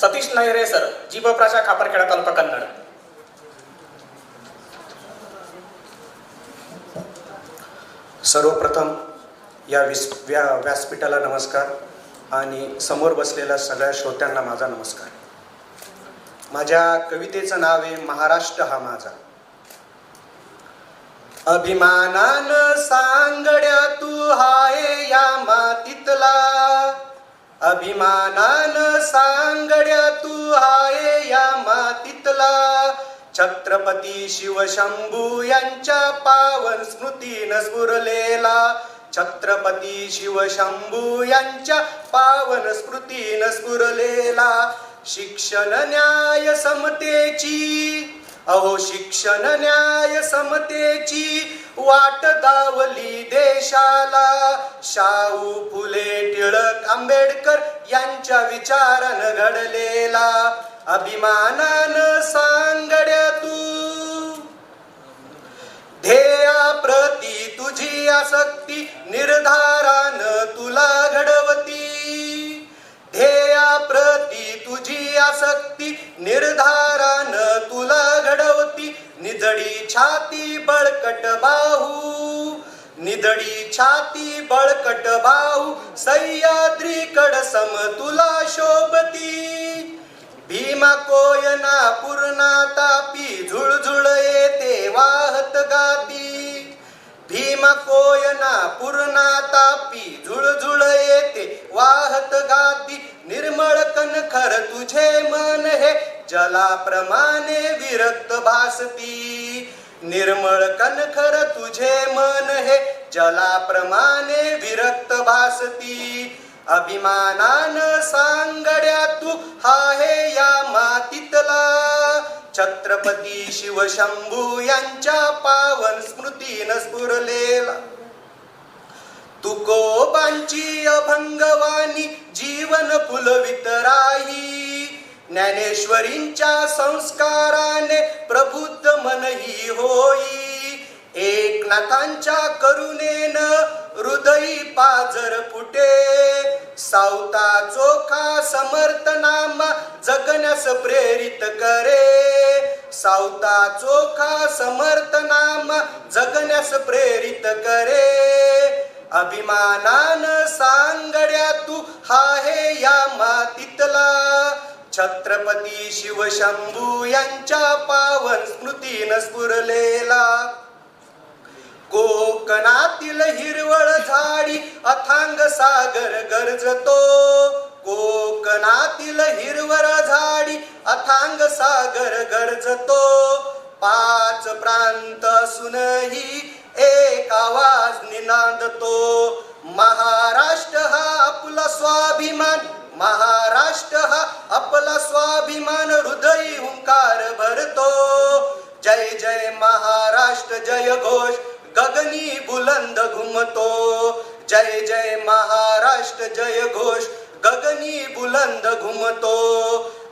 सतीश नायरे सर. जीवप्राशा खापरखेडा तालुका कन्नड. सर्वप्रथम या विस व्या व्यासपीठाला नमस्कार आणि समोर बसलेल्या सगळ्या श्रोत्यांना माझा नमस्कार. माझ्या कवितेचं नाव आहे महाराष्ट्र हा माझा. अभिमानान सांगड्या अभिमानान सांगड्या तू हाय या मातीतला. छत्रपती शिवशंभू यांच्या पावन स्मृतीनं स्फुरलेला. छत्रपती शिवशंभू यांच्या पावन स्मृतीनं स्फुरलेला. शिक्षण न्याय समतेची अहो शिक्षण न्याय समतेची वाट दावली देशाला. शाहू फुले आंबेडकर यांच्या विचारानं घडलेला अभिमानानं सांगड्या तू. ध्येया प्रती तुझी आसक्ती निर्धारान तुला घडवती. ध्येया प्रती तुझी आसक्ती निर्धारान तुला घडवती. निजडी छाती बळकट बाहू. निदडी छाती बळकट भाऊ सह्याद्रीकड सम तुला शोभती. भीमा कोयना पूर्णा तापी झुळझुळ येते वाहत गाती. भीमा कोयना पूर्णा तापी झुळझुळ येते वाहत गाती. निर्मळ कनखर तुझे मन हे जलाप्रमाणे विरक्त भासती. निर्मळ कनखर तुझे मन हे जलाप्रमाणे विरक्त भासती. अभिमानान सांगड्या तू आहे या मातीतला. छत्रपती शिवशंभू यांच्या पावन स्मृतीन स्फुरलेला. तुकोबांची अभंगवाणी जीवन फुलवित राही ज्ञानेश्वरींच्या संस्काराने प्रभू मनही होई. एकनाथांच्या करुणेन हृदयी पाजर फुटे. सावता चोखा समर्थनामा जगण्यास प्रेरित करे. सावता चोखा समर्थनामा जगण्यास प्रेरित करे. अभिमानान सांगड्या तू हा हे या मातीतला. छत्रपती शिवशंभू यांच्या पावन स्मृतीनं स्फुरलेला. कोकणातील हिरवळ झाडी अथांग सागर गरजतो. कोकणातील हिरवळ झाडी अथांग सागर गरजतो. पाच प्रांत असूनही एक आवाज निनादतो. महाराष्ट्र हा आपला स्वाभिमान महाराष्ट्र हा स्वाभिमान हृदयी हुंकार भरतो. जय जय महाराष्ट्र जय घोष गगनी बुलंद घुमतो. जय जय महाराष्ट्र जय घोष गगनी बुलंद घुमतो.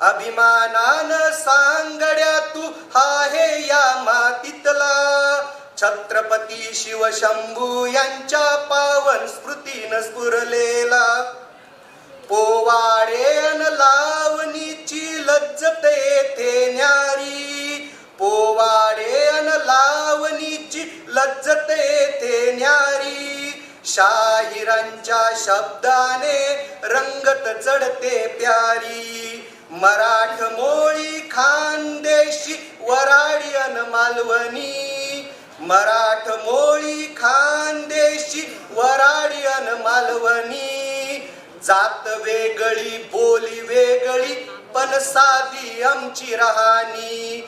अभिमानान सांगड्या तू आहे या मातीतला. छत्रपती शिवशंभू यांच्या पावन स्मृतीन स्फुरलेला. पोवाडे लावणी ची लज्जत येते न्यारी. पोवाडेन लावणीची लज्जत येते न्यारी. शाहिरांच्या शब्दाने रंगत चढते प्यारी. मराठ मोळी खानदेशी वराडी अन मालवणी. मराठ मोळी खानदेशी वराडी अन मालवणी. जात वेगळी बोली वेगळी पण साधी आमची राहणी.